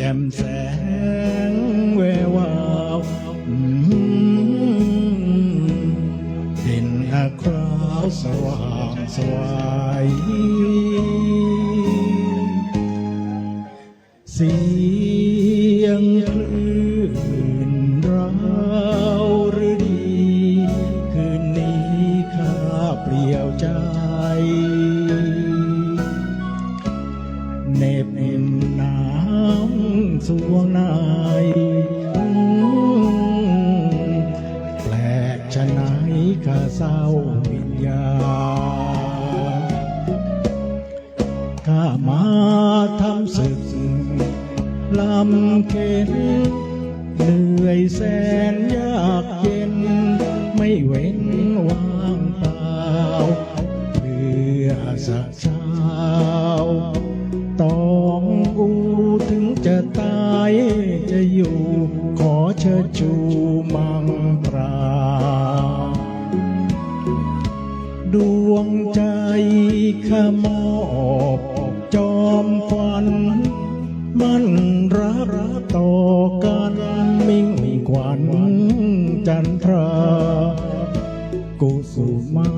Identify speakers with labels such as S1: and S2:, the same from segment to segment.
S1: จ่มแสงแวววาวเด่นอาคราวสว่างสวายเสียงคลื่นราวหรือดี คืนนี้ข้าเปลี่ยวใจเน็บหนนา สวงในแปลกชะไหนข้าเศร้าวิญญาข้ามาทำศึกลำเข็นเหนื่อยแสนยากเย็น ไม่เว้นว่างเปล่า เพื่อสักเช้าต้อง จะตายจะอยู่ ขอเชิดชูมังตรา ดวงใจขมอบจอมควัน มันรักต่อกันมิ่งขวัญจันทรากุสุมา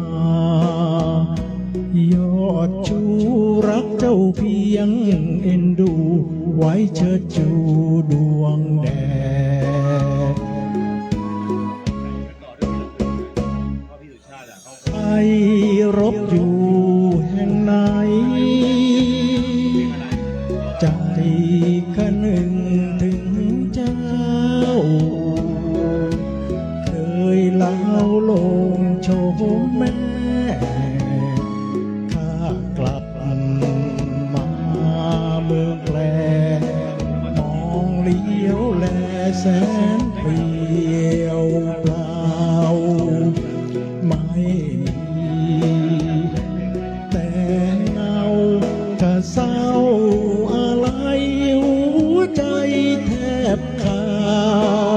S1: เจ้าเพียงเอ็นดู ไว้เชิดชูดวงแดดไปรบอยู่แห่งไหน ใจคะหนึ่งถึงเจ้า เคยเล่าลงโชมแม่ แสนเปลี่ยวเปล่า ไม่มีแต่เงาจะเศร้าอะไรหัวใจแทบขา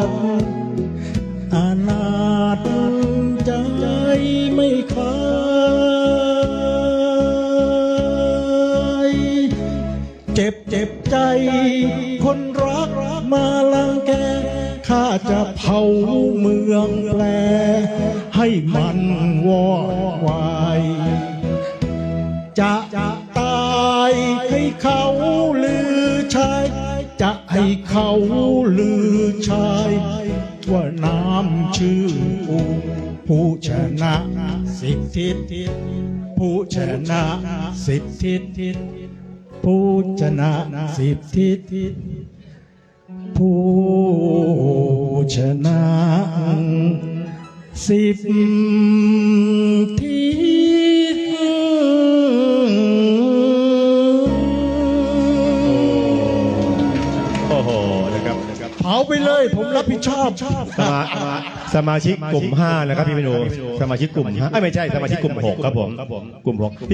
S1: ดอนา เจ็บเจ็บใจ คนรักมาลังแก ข้าจะเผาเมืองแปล ให้มันวอดวาย จะตายให้เขาลือชาย จะให้เขาลือชาย ว่าน้ำชื่ออูผู้ชนะสิบทิผู้ชนะสิบทิ ผู้ชนะสิบทิศผู้ชนะสิบทิศ
S2: โอ้โหนะครับ
S1: เผาไปเลยผมรับผิดชอบ
S2: สมาสมาชิกกลุ่ม 5 นะครับพี่เมนูสมาชิกกลุ่ม5ไม่ใช่สมาชิกกลุ่ม 6 ครับผม กลุ่ม6